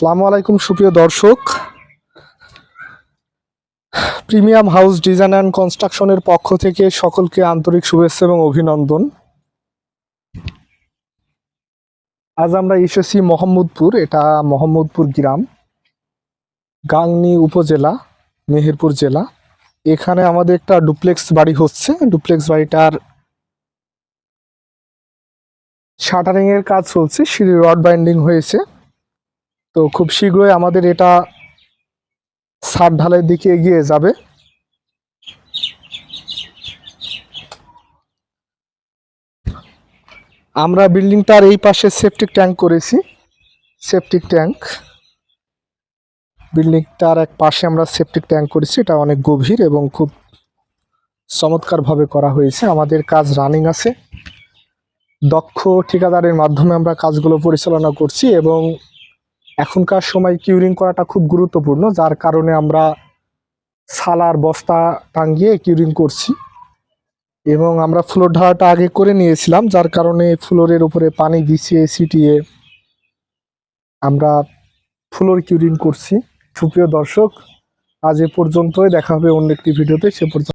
আসসালামু আলাইকুম, সুপ্রিয় দর্শক। প্রিমিয়াম হাউস ডিজাইন অ্যান্ড কনস্ট্রাকশনের পক্ষ থেকে সকলকে আন্তরিক শুভেচ্ছা এবং অভিনন্দন। আজ আমরা এসেছি মোহাম্মদপুর, এটা মোহাম্মদপুর গ্রাম, গাংনী উপজেলা, মেহেরপুর জেলা। এখানে আমাদের একটা ডুপ্লেক্স বাড়ি হচ্ছে। ডুপ্লেক্স বাড়িটার শাটারিংয়ের কাজ চলছে সিঁড়ি রড বাইন্ডিং হয়েছে। তো খুব শীঘ্রই আমাদের এটা সার ঢালের দিকে এগিয়ে যাবে। আমরা বিল্ডিংটার এই পাশে সেপটিক ট্যাঙ্ক করেছি। সেপটিক ট্যাঙ্ক বিল্ডিংটার এক পাশে আমরা সেপটিক ট্যাঙ্ক করেছি। এটা অনেক গভীর এবং খুব চমৎকারভাবে করা হয়েছে। আমাদের কাজ রানিং আছে। দক্ষ ঠিকাদারের মাধ্যমে আমরা কাজগুলো পরিচালনা করছি এবং এখনকার সময় কিউরিং করাটা খুব গুরুত্বপূর্ণ, যার কারণে আমরা সালার বস্তা টাঙ্গিয়ে কিউরিং করছি। এবং আমরা ফ্লোর ঢালাটা আগে করে নিয়েছিলাম, যার কারণে ফ্লোরের উপরে পানি বিছিয়ে ছিটিয়ে আমরা ফ্লোর কিউরিং করছি। সুপ্রিয় দর্শক, আজ এ পর্যন্তই, দেখা হবে অন্য একটি ভিডিওতে সে পর্যন্ত